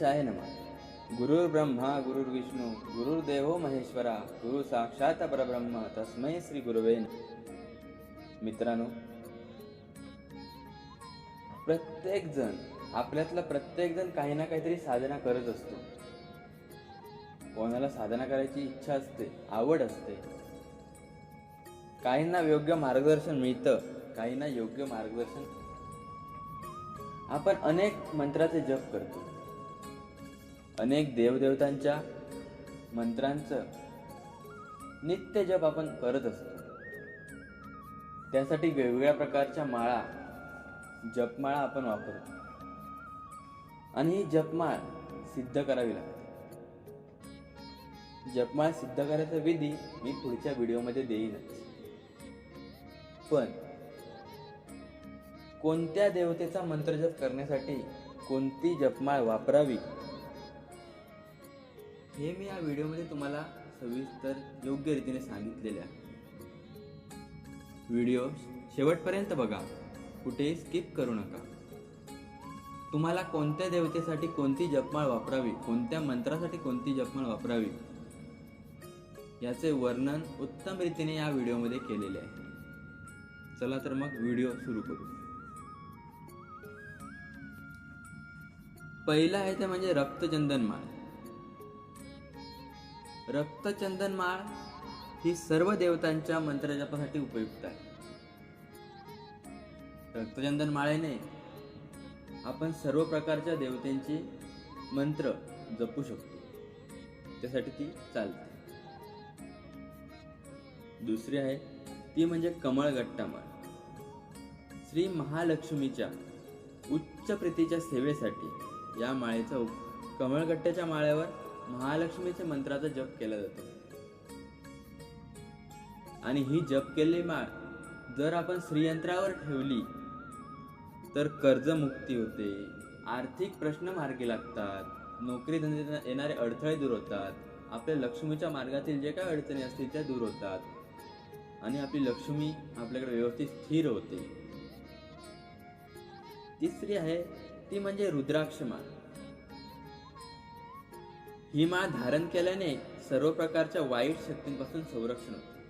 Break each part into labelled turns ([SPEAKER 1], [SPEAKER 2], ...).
[SPEAKER 1] गणेशाय नम। गुरुर् ब्रह्मा गुरुर्विष्णू गुरुर्देव महेश्वरा गुरु साक्षात परब्रह्म तस्मै श्री गुरुवे मित्रांनो प्रत्येक जण आपल्यातला प्रत्येक जण काही ना काहीतरी साधना करत असतो. कोणाला साधना करायची इच्छा असते आवड असते. काहींना योग्य मार्गदर्शन मिळतं काहींना योग्य मार्गदर्शन आपण अनेक मंत्राचे जप करतो. अनेक देवदेवतांच्या मंत्रांचं नित्य जप आपण करत असतो. त्यासाठी वेगवेगळ्या प्रकारच्या माळा जपमाळा आपण वापरतो. आणि ही जपमाळ सिद्ध करावी लागते. जपमाळ सिद्ध करायचा विधी मी पुढच्या व्हिडिओमध्ये देईनच. पण कोणत्या देवतेचा मंत्रजप करण्यासाठी कोणती जपमाळ वापरावी हे मी या व्हिडिओमध्ये तुम्हाला सविस्तर योग्य रीतीने सांगितलेले आहे. व्हिडिओ शेवटपर्यंत बघा. कुठेही स्किप करू नका. तुम्हाला कोणत्या देवतेसाठी कोणती जपमाळ वापरावी कोणत्या मंत्रासाठी कोणती जपमाळ वापरावी याचे वर्णन उत्तम रीतीने या व्हिडिओमध्ये केलेले आहे. चला तर मग व्हिडिओ सुरू करू. पहिलं आहे ते म्हणजे रक्तचंदन माळ रक्तचंदन माळ ही सर्व देवतांच्या मंत्रजपासाठी उपयुक्त आहे. रक्तचंदन माळेने आपण सर्व प्रकारच्या देवतेंचे मंत्र जपू शकतो. त्यासाठी ती चालते. दुसरी आहे ती म्हणजे कमळगट्टा माळ श्री महालक्ष्मीच्या उच्च प्रीतीच्या सेवेसाठी या माळेचा कमळगट्ट्याच्या माळ्यावर महालक्ष्मीच्या मंत्राचा जप केला जातो. आणि ही जप केलेली माळ जर आपण श्रीयंत्रावर ठेवली तर कर्जमुक्ती होते. आर्थिक प्रश्न मार्गी लागतात. नोकरी धंद्यात येणारे अडथळे दूर होतात. आपल्या लक्ष्मीच्या मार्गातील जे काही अडचणी असतील त्या दूर होतात. आणि आपली लक्ष्मी आपल्याकडे व्यवस्थित स्थिर होते. तिसरी आहे ती म्हणजे रुद्राक्ष माळ. ही माळ धारण केल्याने सर्व प्रकारच्या वाईट शक्तींपासून संरक्षण होते.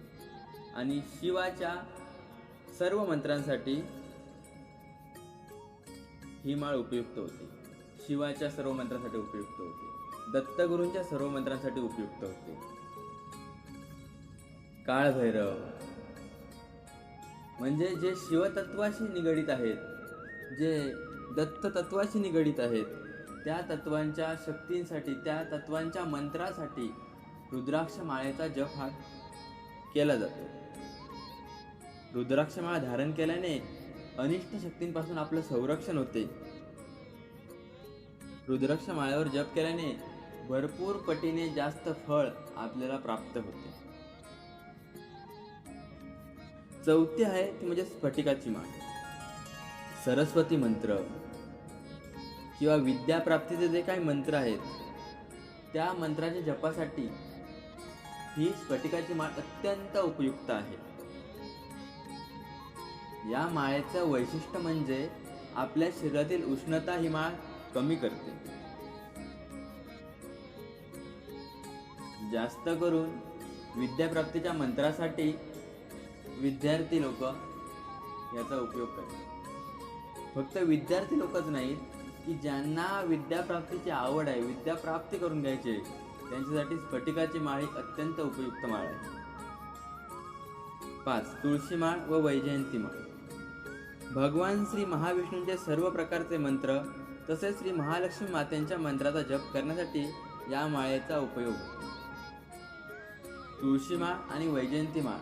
[SPEAKER 1] आणि शिवाच्या सर्व मंत्रांसाठी ही माळ उपयुक्त होते. शिवाच्या सर्व मंत्रांसाठी उपयुक्त होते. दत्तगुरूंच्या सर्व मंत्रांसाठी उपयुक्त होते. काळभैरव. म्हणजे जे शिवतत्वाशी निगडित आहेत जे दत्त तत्वाशी निगडित आहेत त्या तत्वांच्या शक्तींसाठी त्या तत्वांच्या मंत्रासाठी रुद्राक्ष माळेचा जप हा केला जातो. रुद्राक्ष माळा धारण केल्याने अनिष्ट शक्तींपासून आपलं संरक्षण होते. रुद्राक्ष माळ्यावर जप केल्याने भरपूर पटीने जास्त फळ आपल्याला प्राप्त होते. चौथी आहे ती म्हणजे स्फटिकाची माळ. सरस्वती मंत्र. किंवा विद्याप्राप्तीचे जे काही मंत्र आहेत त्या मंत्राच्या जपासाठी ही स्फटिकाची माळ अत्यंत उपयुक्त आहे. या माळेचं वैशिष्ट्य म्हणजे आपल्या शरीरातील उष्णता ही माळ कमी करते. जास्त करून विद्याप्राप्तीच्या मंत्रासाठी विद्यार्थी लोक याचा उपयोग करतात. फक्त विद्यार्थी लोकच नाहीत की ज्यांना विद्याप्राप्तीची आवड आहे विद्याप्राप्ती करून घ्यायची त्यांच्यासाठी स्फटिकाची माळ ही अत्यंत उपयुक्त माळ आहे. पाच तुळशी माळ व वैजयंती माळ. भगवान श्री महाविष्णूंचे सर्व प्रकारचे मंत्र तसेच श्री महालक्ष्मी मातेंच्या मंत्राचा जप करण्यासाठी या माळेचा उपयोग. तुळशी माळ आणि वैजयंती माळ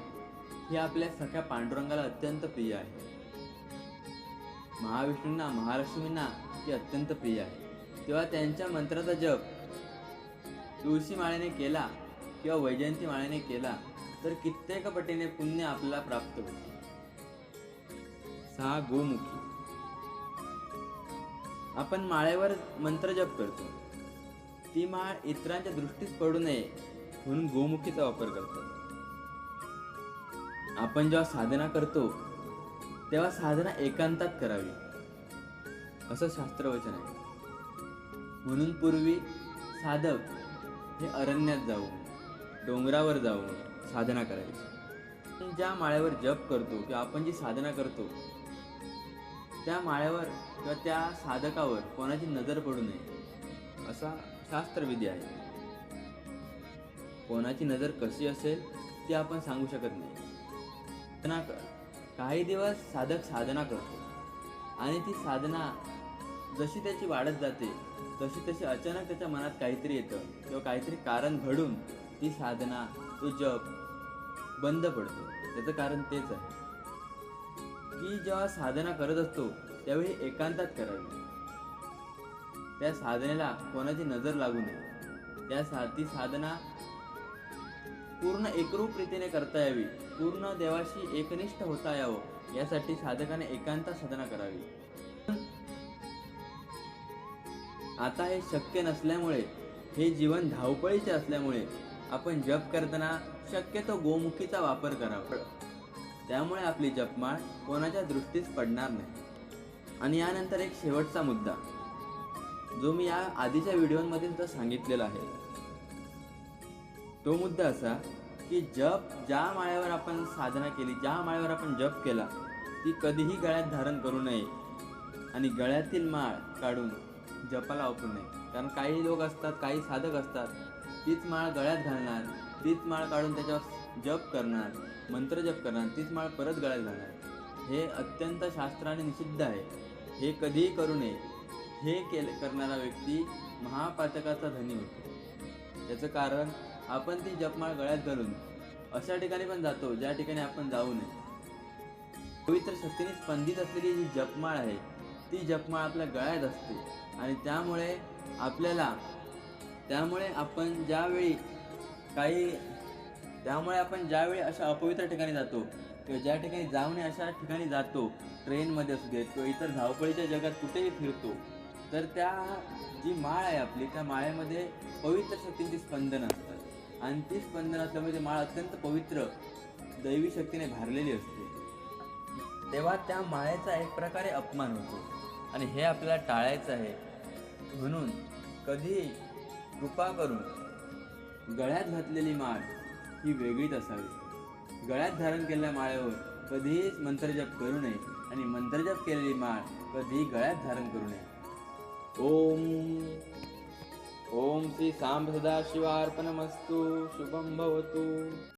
[SPEAKER 1] ही आपल्या सख्या पांडुरंगाला अत्यंत प्रिय आहे. महाविष्णूंना महालक्ष्मींना ती अत्यंत प्रिय आहे. तेव्हा त्यांच्या मंत्राचा जप तुळशी माळेने केला किंवा वैजयंती माळेने केला तर कित्येक पटीने पुण्य आपल्याला प्राप्त होते. सहा गोमुखी. आपण माळेवर मंत्र जप करतो. ती माळ इतरांच्या दृष्टीस पडू नये म्हणून गोमुखीचा वापर करतो. आपण जेव्हा साधना करतो तेव्हा साधना एकांतात करावी. असं शास्त्रवचन आहे. म्हणून पूर्वी साधक हे अरण्यात जाऊन डोंगरावर जाऊन साधना करायचे. ज्या माळ्यावर जप करतो किंवा आपण जी साधना करतो त्या माळ्यावर किंवा त्या साधकावर कोणाची नजर पडू नये असा शास्त्रविधी आहे. कोणाची नजर कशी असेल ती आपण सांगू शकत नाही. साधना कर काही दिवस साधक साधना करतो आणि ती साधना जशी त्याची वाढत जाते तशी तशी अचानक त्याच्या मनात काहीतरी येतं किंवा काहीतरी कारण घडून ती साधना तो जप बंद पडतो. त्याचं कारण तेच आहे. की जेव्हा साधना करत असतो त्यावेळी एकांतात करावी. त्या साधनेला कोणाची नजर लागू नये. त्या सा ती साधना पूर्ण एकरूप रीतीने करता यावी. पूर्ण देवाशी एकनिष्ठ होता यावं. यासाठी साधकाने एकांत साधना करावी. आता हे शक्य नसल्यामुळे हे जीवन धावपळीचे असल्यामुळे आपण जप करताना शक्यतो गोमुखीचा वापर करावा. त्यामुळे आपली जपमाळ कोणाच्या दृष्टीस पडणार नाही. आणि यानंतर एक शेवटचा मुद्दा जो मी या आधीच्या व्हिडिओमध्ये सुद्धा सांगितलेला आहे. तो मुद्दा असा की जप ज्या माळ्यावर आपण साधना केली ज्या माळ्यावर आपण जप केला ती कधीही गळ्यात धारण करू नये. आणि गळ्यातील माळ काढून जपाला वापरू नये. कारण काही लोक असतात काही साधक असतात तीच माळ गळ्यात घालणार तीच माळ काढून त्याच्यावर जप करणार मंत्र जप करणार तीच माळ परत गळ्यात घालणार. हे अत्यंत शास्त्राने निषिद्ध आहे. हे कधीही करू नये. हे केले करणारा व्यक्ती महापातकाचा धनी होतो. त्याचं कारण आपण ती जपमाळ गळ्यात घालून अशा ठिकाणी पण जातो ज्या ठिकाणी आपण जाऊ नये. पवित्र शक्तीने स्पंदित असलेली जी जपमाळ आहे ती जपमाळ आपल्या गळ्यात असते. आणि त्यामुळे आपल्याला त्यामुळे आपण ज्यावेळी काही त्यामुळे आपण ज्यावेळी अशा अपवित्र ठिकाणी जातो किंवा ज्या ठिकाणी जाऊ नये अशा ठिकाणी जातो ट्रेनमध्ये असू देत किंवा इतर धावपळीच्या जगात कुठेही फिरतो तर त्या जी माळ आहे आपली त्या माळेमध्ये पवित्र शक्तींची स्पंदनं असतात. आणि ती स्पंदन असल्यामुळे ती माळ अत्यंत पवित्र दैवी शक्तीने भारलेली असते. तेव्हा त्या माळेचा एक प्रकारे अपमान होतो. आणि हे आपल्याला टाळायचं आहे. म्हणून कधी कृपा करून गळ्यात घातलेली माळ ही वेगळीच असावी. गळ्यात धारण केलेल्या माळेवर कधीच मंत्रजप करू नये आणि मंत्रजप केलेली माळ कधीही गळ्यात धारण करू नये. ओम ओम श्री सांब सदाशिवार्पणमस्तु शुभम भवतु.